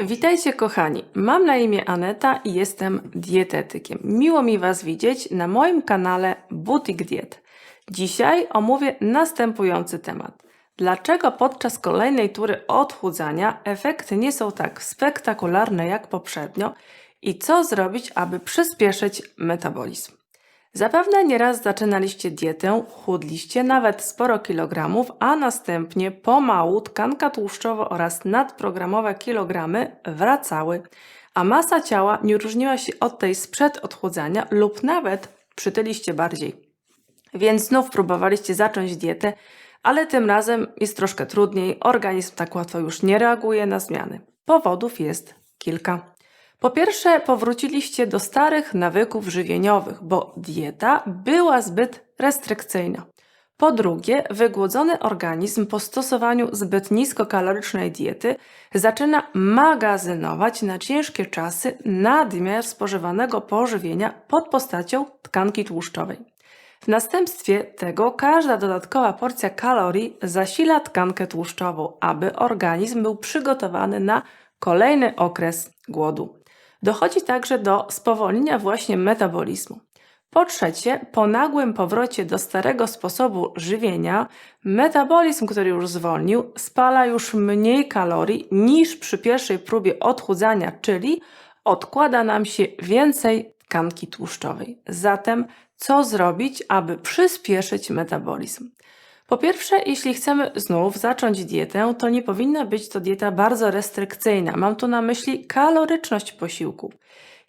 Witajcie kochani, mam na imię Aneta i jestem dietetykiem. Miło mi Was widzieć na moim kanale Butik Diet. Dzisiaj omówię następujący temat. Dlaczego podczas kolejnej tury odchudzania efekty nie są tak spektakularne jak poprzednio i co zrobić, aby przyspieszyć metabolizm? Zapewne nieraz zaczynaliście dietę, chudliście nawet sporo kilogramów, a następnie pomału tkanka tłuszczowa oraz nadprogramowe kilogramy wracały, a masa ciała nie różniła się od tej sprzed odchudzania lub nawet przytyliście bardziej. Więc znów próbowaliście zacząć dietę, ale tym razem jest troszkę trudniej, organizm tak łatwo już nie reaguje na zmiany. Powodów jest kilka. Po pierwsze, powróciliście do starych nawyków żywieniowych, bo dieta była zbyt restrykcyjna. Po drugie, wygłodzony organizm po stosowaniu zbyt niskokalorycznej diety zaczyna magazynować na ciężkie czasy nadmiar spożywanego pożywienia pod postacią tkanki tłuszczowej. W następstwie tego każda dodatkowa porcja kalorii zasila tkankę tłuszczową, aby organizm był przygotowany na kolejny okres głodu. Dochodzi także do spowolnienia właśnie metabolizmu. Po trzecie, po nagłym powrocie do starego sposobu żywienia, metabolizm, który już zwolnił, spala już mniej kalorii niż przy pierwszej próbie odchudzania, czyli odkłada nam się więcej tkanki tłuszczowej. Zatem, co zrobić, aby przyspieszyć metabolizm? Po pierwsze, jeśli chcemy znów zacząć dietę, to nie powinna być to dieta bardzo restrykcyjna. Mam tu na myśli kaloryczność posiłków.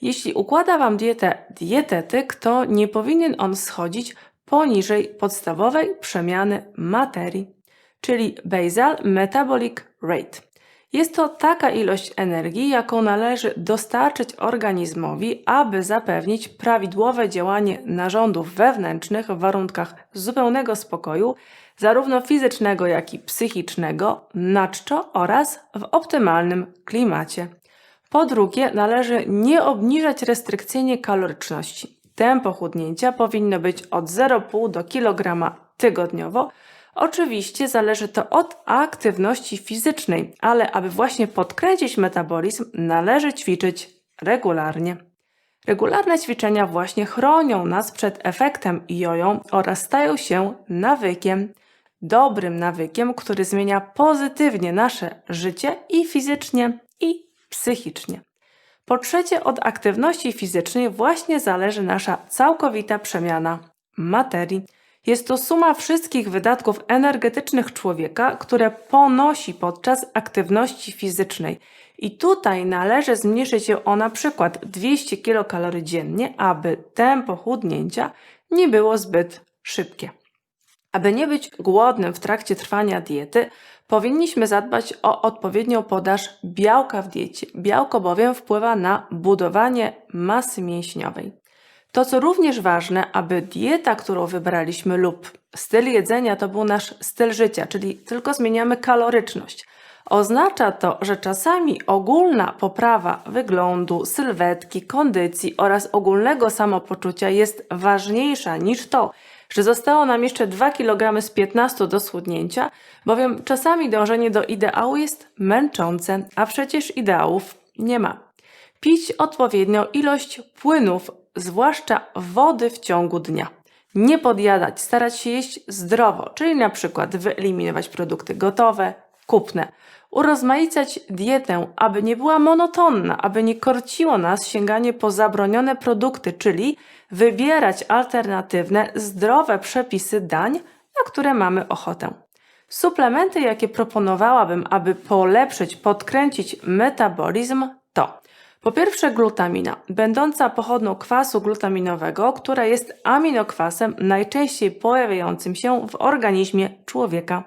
Jeśli układa Wam dietę dietetyk, to nie powinien on schodzić poniżej podstawowej przemiany materii, czyli basal metabolic rate. Jest to taka ilość energii, jaką należy dostarczyć organizmowi, aby zapewnić prawidłowe działanie narządów wewnętrznych w warunkach zupełnego spokoju, zarówno fizycznego, jak i psychicznego, na czczo oraz w optymalnym klimacie. Po drugie, należy nie obniżać restrykcyjnie kaloryczności. Tempo chudnięcia powinno być od 0,5 do kg tygodniowo. Oczywiście zależy to od aktywności fizycznej, ale aby właśnie podkręcić metabolizm, należy ćwiczyć regularnie. Regularne ćwiczenia właśnie chronią nas przed efektem jojo oraz stają się nawykiem dobrym nawykiem, który zmienia pozytywnie nasze życie i fizycznie, i psychicznie. Po trzecie, od aktywności fizycznej właśnie zależy nasza całkowita przemiana materii. Jest to suma wszystkich wydatków energetycznych człowieka, które ponosi podczas aktywności fizycznej. I tutaj należy zmniejszyć ją o na przykład 200 kilokalorii dziennie, aby tempo chudnięcia nie było zbyt szybkie. Aby nie być głodnym w trakcie trwania diety, powinniśmy zadbać o odpowiednią podaż białka w diecie. Białko bowiem wpływa na budowanie masy mięśniowej. To, co również ważne, aby dieta, którą wybraliśmy lub styl jedzenia to był nasz styl życia, czyli tylko zmieniamy kaloryczność. Oznacza to, że czasami ogólna poprawa wyglądu, sylwetki, kondycji oraz ogólnego samopoczucia jest ważniejsza niż to, że zostało nam jeszcze 2 kg z 15 do schudnięcia, bowiem czasami dążenie do ideału jest męczące, a przecież ideałów nie ma. Pić odpowiednią ilość płynów, zwłaszcza wody w ciągu dnia. Nie podjadać, starać się jeść zdrowo, czyli na przykład wyeliminować produkty gotowe, kupne. Urozmaicać dietę, aby nie była monotonna, aby nie korciło nas sięganie po zabronione produkty, czyli wybierać alternatywne, zdrowe przepisy dań, na które mamy ochotę. Suplementy, jakie proponowałabym, aby polepszyć, podkręcić metabolizm, po pierwsze glutamina, będąca pochodną kwasu glutaminowego, która jest aminokwasem najczęściej pojawiającym się w organizmie człowieka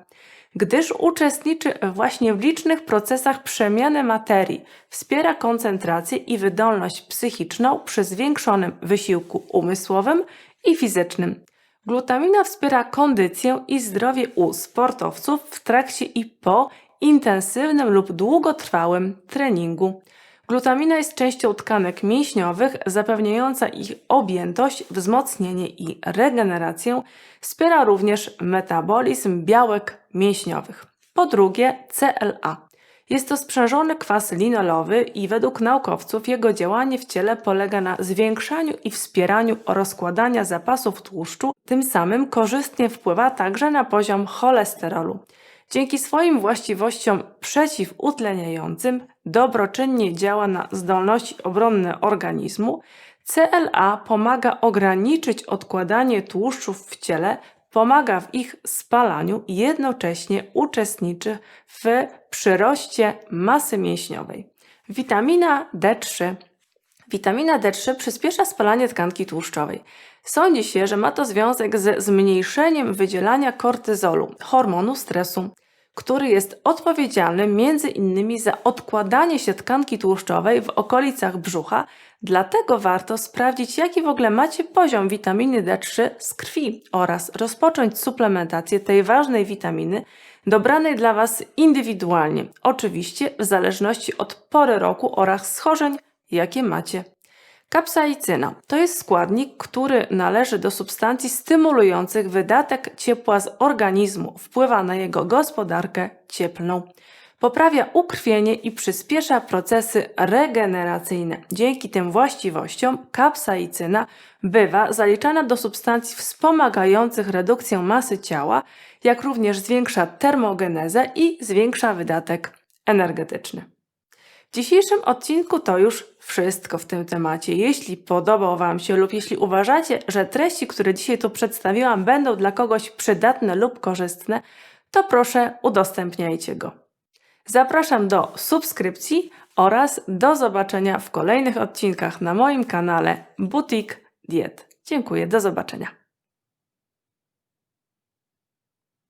gdyż uczestniczy właśnie w licznych procesach przemiany materii, wspiera koncentrację i wydolność psychiczną przy zwiększonym wysiłku umysłowym i fizycznym. Glutamina wspiera kondycję i zdrowie u sportowców w trakcie i po intensywnym lub długotrwałym treningu. Glutamina jest częścią tkanek mięśniowych, zapewniająca ich objętość, wzmocnienie i regenerację. Wspiera również metabolizm białek mięśniowych. Po drugie, CLA. Jest to sprzężony kwas linolowy i według naukowców jego działanie w ciele polega na zwiększaniu i wspieraniu rozkładania zapasów tłuszczu, tym samym korzystnie wpływa także na poziom cholesterolu. Dzięki swoim właściwościom przeciwutleniającym dobroczynnie działa na zdolności obronne organizmu. CLA pomaga ograniczyć odkładanie tłuszczów w ciele, pomaga w ich spalaniu i jednocześnie uczestniczy w przyroście masy mięśniowej. Witamina D3. Witamina D3 przyspiesza spalanie tkanki tłuszczowej. Sądzi się, że ma to związek ze zmniejszeniem wydzielania kortyzolu, hormonu stresu, który jest odpowiedzialny między innymi za odkładanie się tkanki tłuszczowej w okolicach brzucha, dlatego warto sprawdzić, jaki w ogóle macie poziom witaminy D3 z krwi oraz rozpocząć suplementację tej ważnej witaminy, dobranej dla Was indywidualnie, oczywiście w zależności od pory roku oraz schorzeń, jakie macie. Kapsaicyna to jest składnik, który należy do substancji stymulujących wydatek ciepła z organizmu, wpływa na jego gospodarkę cieplną. Poprawia ukrwienie i przyspiesza procesy regeneracyjne. Dzięki tym właściwościom kapsaicyna bywa zaliczana do substancji wspomagających redukcję masy ciała, jak również zwiększa termogenezę i zwiększa wydatek energetyczny. W dzisiejszym odcinku to już wszystko w tym temacie. Jeśli podobał Wam się lub jeśli uważacie, że treści, które dzisiaj tu przedstawiłam, będą dla kogoś przydatne lub korzystne, to proszę udostępniajcie go. Zapraszam do subskrypcji oraz do zobaczenia w kolejnych odcinkach na moim kanale Butik Diet. Dziękuję, do zobaczenia.